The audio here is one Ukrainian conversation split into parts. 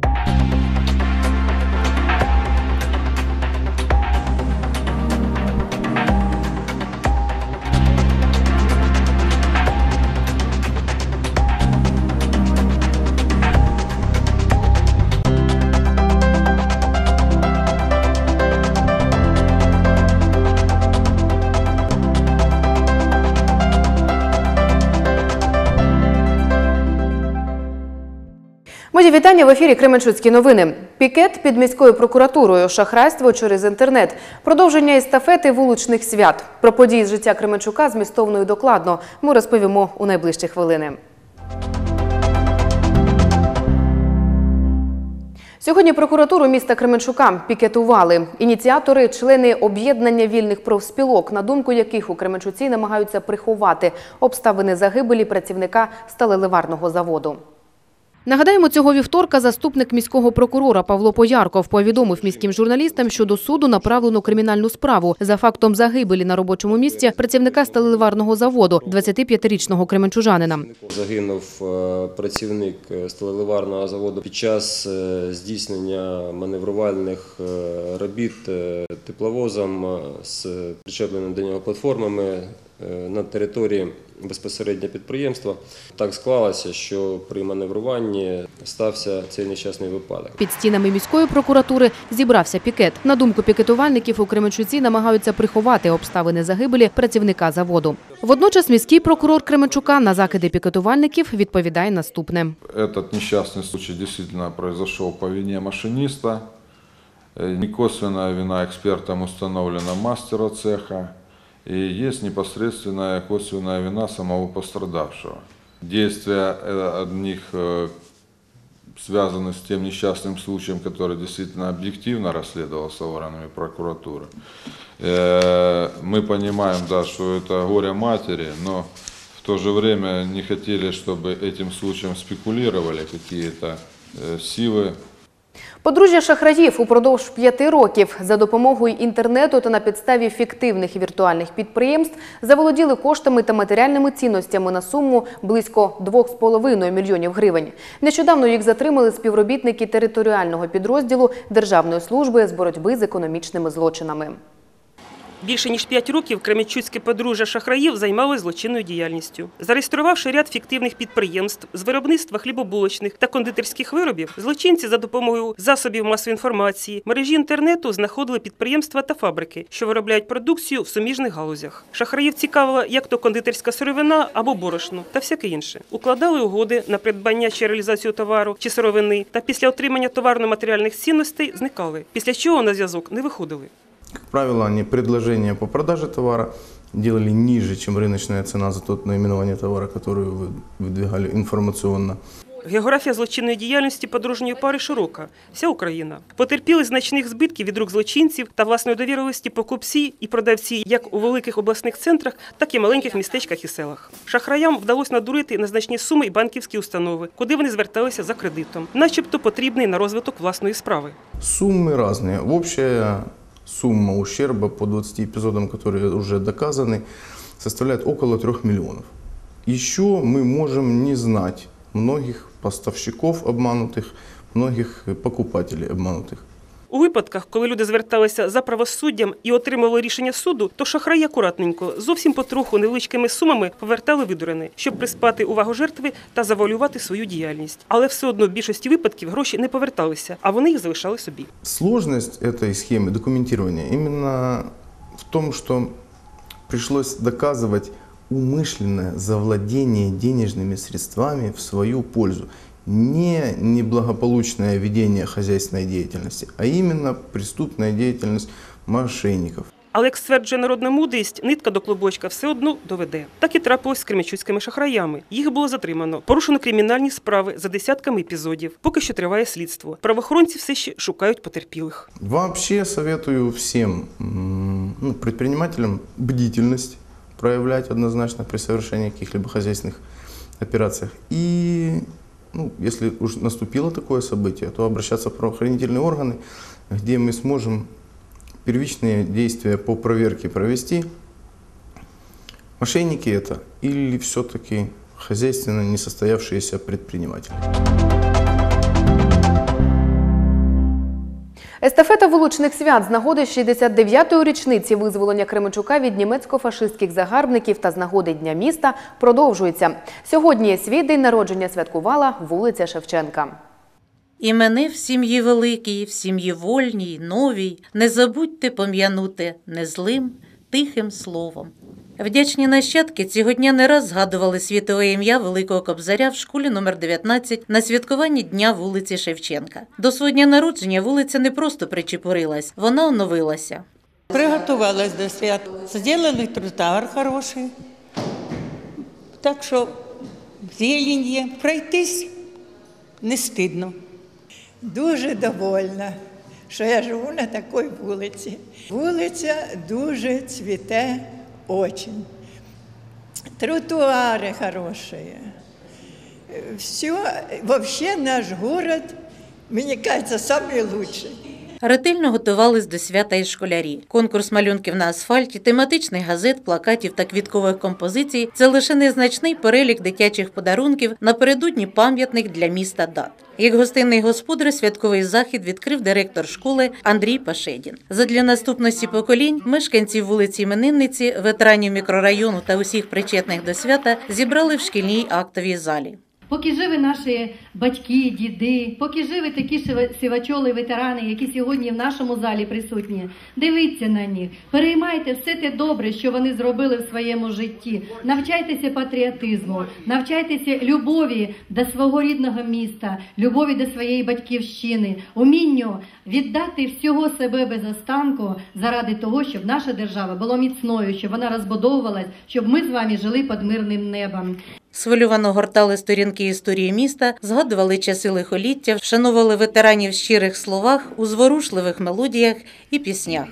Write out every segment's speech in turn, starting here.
you Мої вітання в ефірі Кременчуцькі новини. Пікет під міською прокуратурою, шахрайство через інтернет, продовження естафети вуличних свят. Про події з життя Кременчука змістовно і докладно ми розповімо у найближчі хвилини. Сьогодні прокуратуру міста Кременчука пікетували. Ініціатори – члени об'єднання вільних профспілок, на думку яких у Кременчуці намагаються приховати обставини загибелі працівника сталеливарного заводу. Нагадаємо, цього вівторка заступник міського прокурора Павло Поярков повідомив міським журналістам, що до суду направлено кримінальну справу за фактом загибелі на робочому місці працівника сталеливарного заводу 25-річного кременчужанина. Загинув е, працівник е, сталеливарного заводу під час е, здійснення маневрувальних робіт тепловозом з причепленими до нього платформами на території безпосередньо підприємства. Так склалося, що при маневруванні стався цей нещасний випадок. Під стінами міської прокуратури зібрався пікет. На думку пікетувальників, у Кременчуці намагаються приховати обставини загибелі працівника заводу. Водночас міський прокурор Кременчука на закиди пікетувальників відповідає наступне. Этот несчастный случай действительно произошел по вине машиниста. Э, Некосвенная вина экспертам установлена мастера цеха. И есть непосредственная косвенная вина самого пострадавшего. Действия э, одних э, связаны с тем несчастным случаем, который действительно объективно расследовался органами прокуратуры. Э, Мы понимаем, да, что это горе матери, но в то же время не хотели, чтобы этим случаем спекулировали какие-то э, силы, Подружжя шахраїв упродовж п'яти років за допомогою інтернету та на підставі фіктивних віртуальних підприємств заволоділи коштами та матеріальними цінностями на суму близько 2,5 мільйонів гривень. Нещодавно їх затримали співробітники територіального підрозділу Державної служби з боротьби з економічними злочинами. Більше ніж 5 років Кременчуцьке подружжя шахраїв займалося злочинною діяльністю. Зареєструвавши ряд фіктивних підприємств з виробництва хлібобулочних та кондитерських виробів, злочинці за допомогою засобів масової інформації, мережі інтернету знаходили підприємства та фабрики, що виробляють продукцію в суміжних галузях. Шахраїв цікавила як то кондитерська сировина або борошно та всяке інше. Укладали угоди на придбання чи реалізацію товару чи сировини, та після отримання товарно-матеріальних цінностей зникали, після чого на зв'язок не виходили. Как правило, они предложения по продаже товара делали ниже, чем рыночная цена за тот наименование товара, которое вы выдвигали информационно. Географія злочинної діяльності подружньої пари широка. Вся Україна. Потерпіли значних збитків від рук злочинців та власної довірливості покупці і продавці як у великих обласних центрах, так і маленьких містечках і селах. Шахраям вдалося надурити на значні суми і банківські установи, куди вони зверталися за кредитом, начебто потрібний на розвиток власної справи. Суммы разные. Общая сумма ущерба по 20 эпизодам, которые уже доказаны, составляет около 3 миллионов. Еще мы можем не знать многих поставщиков обманутых, многих покупателей обманутых. У випадках, коли люди зверталися за правосуддям і отримали рішення суду, то шахраї акуратненько, зовсім потроху невеличкими сумами повертали видурини, щоб приспати увагу жертви та завуалювати свою діяльність. Але все одно в більшості випадків гроші не поверталися, а вони їх залишали собі. Сложность этой схемы документирования именно в том, что пришлось доказывать умышленное завладение денежными средствами в свою пользу. Не неблагополучное ведение хозяйственной деятельности, а именно преступная деятельность мошенников. Але як стверджує народна мудрість, нитка до клубочка все одно доведе. Так і трапилось з кремічуцькими шахраями. Їх було затримано, порушено кримінальні справи за десятками епізодів. Поки що триває слідство. Правоохоронці все ще шукають потерпілих. Вообще советую всем м, ну, предпринимателям бдительность проявлять однозначно при совершении каких-либо хозяйственных операциях. И ну, если уж наступило такое событие, то обращаться в правоохранительные органы, где мы сможем первичные действия по проверке провести. Мошенники это или все-таки хозяйственно несостоявшиеся предприниматели? Естафета вуличних свят з нагоди 69-ї річниці визволення Кременчука від німецько-фашистських загарбників та з нагоди Дня міста продовжується. Сьогодні свій день народження святкувала вулиця Шевченка. Імени в сім'ї великій, в сім'ї вольній, новій, не забудьте пом'янути незлим, тихим словом. Вдячні нащадки цього дня не раз згадували світове ім'я Великого Кобзаря в школі номер 19 на святкуванні Дня вулиці Шевченка. До свого дня народження вулиця не просто причепурилась, вона оновилася. Приготувалась до свят. Сделали тротуар хороший. Так що зелень є. Пройтись не стидно. Дуже довольна, що я живу на такій вулиці. Вулиця дуже цвіте очень. Тротуари хорошие. Все, вообще наш город, мені кажется, самый лучший. Ретельно готувались до свята і школярі. Конкурс малюнків на асфальті, тематичних газет, плакатів та квіткових композицій це лише незначний перелік дитячих подарунків напередодні пам'ятних для міста дат. Як гостинний господар святковий захід відкрив директор школи Андрій Пашедін. Задля наступності поколінь мешканців вулиці Іменинниці, ветеранів мікрорайону та усіх причетних до свята зібрали в шкільній актовій залі. Поки живі наші батьки, діди, поки живі такі сива- сивачоли, ветерани, які сьогодні в нашому залі присутні, дивіться на них, переймайте все те добре, що вони зробили в своєму житті. Навчайтеся патріотизму, навчайтеся любові до свого рідного міста, любові до своєї батьківщини, умінню віддати всього себе без останку заради того, щоб наша держава була міцною, щоб вона розбудовувалась, щоб ми з вами жили під мирним небом. Схвильовано гортали сторінки історії міста, згадували часи лихоліття, вшановували ветеранів в щирих словах, у зворушливих мелодіях і піснях.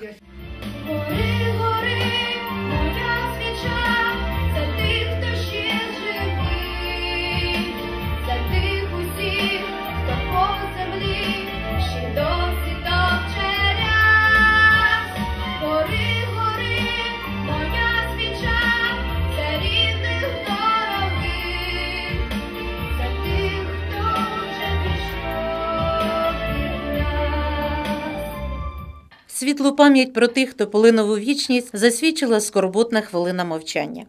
Світлу пам'ять про тих, хто полинув у вічність, засвідчила скорботна хвилина мовчання.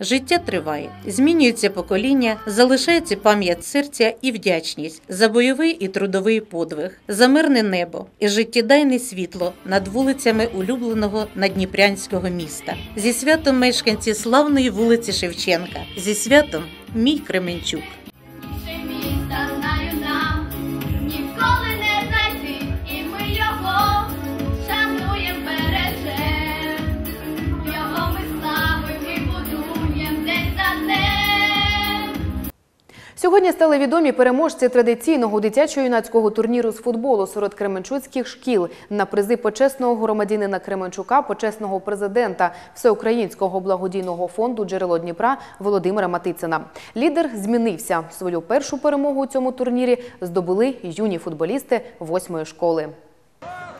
Життя триває, змінюється покоління, залишається пам'ять серця і вдячність за бойовий і трудовий подвиг, за мирне небо і життєдайне світло над вулицями улюбленого надніпрянського міста. Зі святом мешканці славної вулиці Шевченка. Зі святом мій Кременчук. Сьогодні стали відомі переможці традиційного дитячо-юнацького турніру з футболу серед кременчуцьких шкіл на призи почесного громадянина Кременчука, почесного президента Всеукраїнського благодійного фонду Джерело Дніпра Володимира Матицина. Лідер змінився. Свою першу перемогу у цьому турнірі здобули юні футболісти восьмої школи.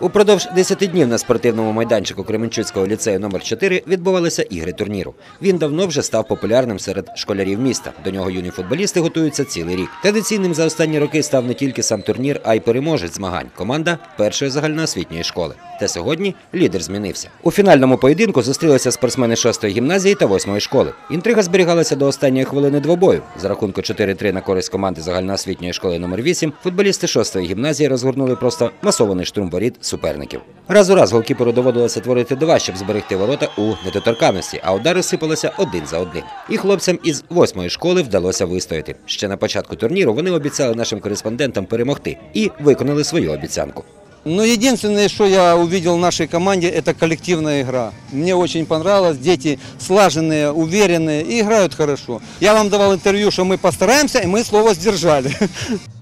Упродовж 10 днів на спортивному майданчику Кременчуцького ліцею номер 4 відбувалися ігри турніру. Він давно вже став популярним серед школярів міста. До нього юні футболісти готуються цілий рік. Традиційним за останні роки став не тільки сам турнір, а й переможець змагань. Команда першої загальноосвітньої школи. Та сьогодні лідер змінився. У фінальному поєдинку зустрілися спортсмени 6-ї гімназії та 8-ї школи. Інтрига зберігалася до останньої хвилини двобою. За рахунку 4-3 на користь команди загальноосвітньої школи номер 8 футболісти 6-ї гімназії розгорнули просто масований штурм воріт суперників. Раз у раз голкіперу доводилося творити два, щоб зберегти ворота у недоторканності, а удари сипалися один за одним. І хлопцям із 8-ї школи вдалося вистояти. Ще на початку турніру вони обіцяли нашим кореспондентам перемогти і виконали свою обіцянку. Ну, единственное, что я увидел в нашей команде, это коллективная игра. Мне очень понравилось. Дети слаженные, уверенные и играют хорошо. Я вам давал интервью, что мы постараемся, и мы слово сдержали.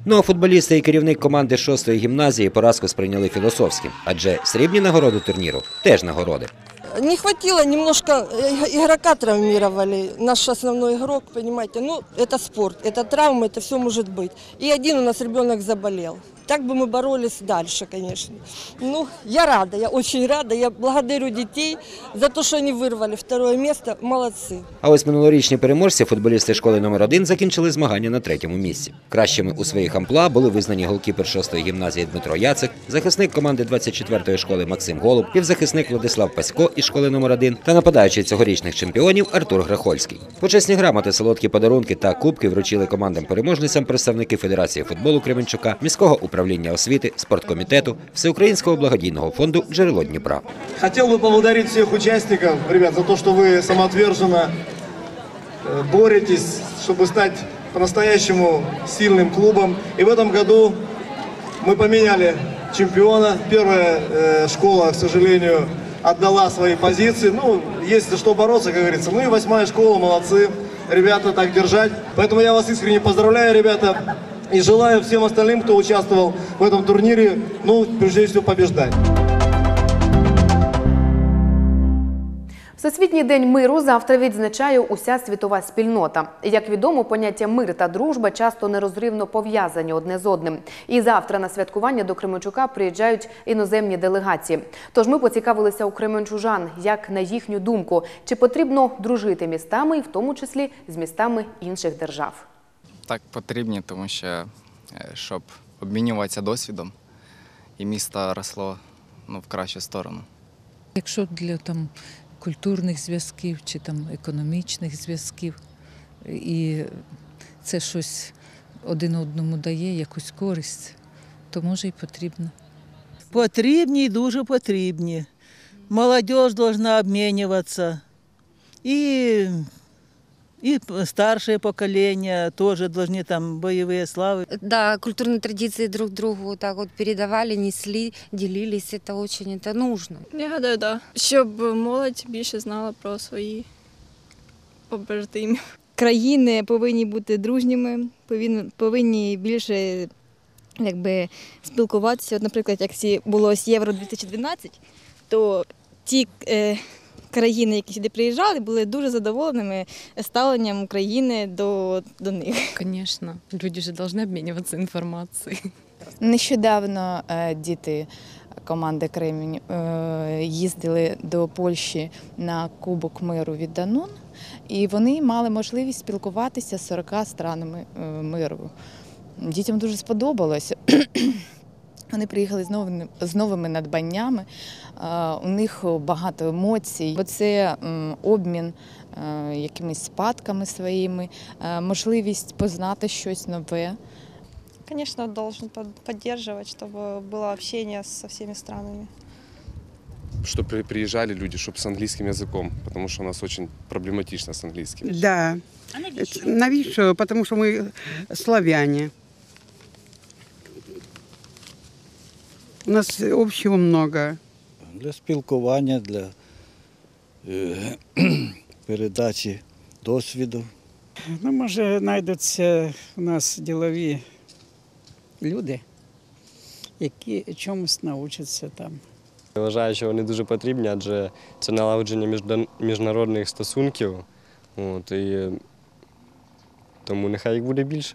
Ну а футболісти і керівник команди 6-ї гімназії поразку сприйняли філософськи, адже срібні нагороди турніру теж нагороди. Не хватило, немножко э, игрока травмировали. Наш основной игрок, понимаете. Ну, это спорт, это травма, это все может быть. И один у нас ребенок заболел. Так бы мы боролись дальше, конечно. Ну, я рада, я очень рада. Я благодарю детей за то, что они вырвали второе место. Молодцы. А ось минулорічні переможці, футболісти школи номер 1 закінчили змагання на третьому місці. Кращими у своїх амплуа були визнані голкіпер 6-ї гімназії Дмитро Яцик, захисник команди 24-ї школи Максим Голуб, півзахисник Владислав Пасько із школи номер 1 та нападаючий цьогорічних чемпіонів Артур Грахольський. Почесні грамоти, солодкі подарунки та кубки вручили командам-переможницям представники Федерації футболу Кременчука, міського управління освіти, спорткомітету, Всеукраїнського благодійного фонду Джерело Дніпра. Хотел бы поблагодарить всех участников, ребят, за то, что вы самоотверженно э, боретесь, чтобы стать по-настоящему сильным клубом. И в этом году мы поменяли чемпиона. Первая э, школа, к сожалению, отдала свои позиции. Ну, есть за что бороться, как говорится. Ну и восьмая школа, молодцы. Ребята, так держать. Поэтому я вас искренне поздравляю, ребята. И желаю всем остальным, кто участвовал в этом турнире, ну, прежде всего, побеждать. Всесвітній день миру завтра відзначає уся світова спільнота. Як відомо, поняття мир та дружба часто нерозривно пов'язані одне з одним. І завтра на святкування до Кременчука приїжджають іноземні делегації. Тож ми поцікавилися у кременчужан, як на їхню думку, чи потрібно дружити містами, і в тому числі з містами інших держав. Так потрібні, тому що е, щоб обмінюватися досвідом, і місто росло ну, в кращу сторону. Якщо для там культурних зв'язків чи там економічних зв'язків, і це щось один одному дає, якусь користь, то може і потрібно. Потрібні і дуже потрібні. Молодь должна обмінюватися. І, і старше покоління теж должны там бойові слави. Да, культурные традиции друг другу так от передавали, несли, делились. Это очень это нужно. Я гадаю, да. Щоб молодь більше знала про свої побратимів. країни повинні бути дружніми, повинні, повинні більше якби, спілкуватися. От, наприклад, як ці було ось Євро 2012, то ті е, країни, які сюди приїжджали, були дуже задоволеними ставленням України до, до них. Конечно, люди же должны обмениваться информацией. Нещодавно е, діти команди Кремінь е, їздили до Польщі на Кубок миру від Данон, і вони мали можливість спілкуватися з 40 странами е, миру. Дітям дуже сподобалося. Вони приїхали з новими, з новими надбаннями, е, у них багато емоцій, бо це м, обмін е, якимись спадками своїми, е, можливість познати щось нове. Конечно, должен под- поддерживать, чтобы было общение со всеми странами. чтобы при- приезжали люди, чтобы с английским языком, потому что у нас очень проблематично с английским. Да. Это- Навіщо? Потому що ми славяне. У нас общего много. для спілкування, для е, передачі досвіду. Ну, може, знайдуться у нас ділові люди, які чомусь навчаться там. Я Вважаю, що вони дуже потрібні, адже це налагодження міжнародних стосунків. От, і е, тому нехай їх буде більше.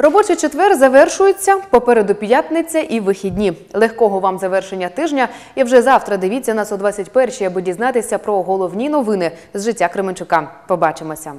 Робочий четвер завершується. Попереду п'ятниця і вихідні. Легкого вам завершення тижня. І вже завтра дивіться нас о 21-й, аби дізнатися про головні новини з життя Кременчука. Побачимося.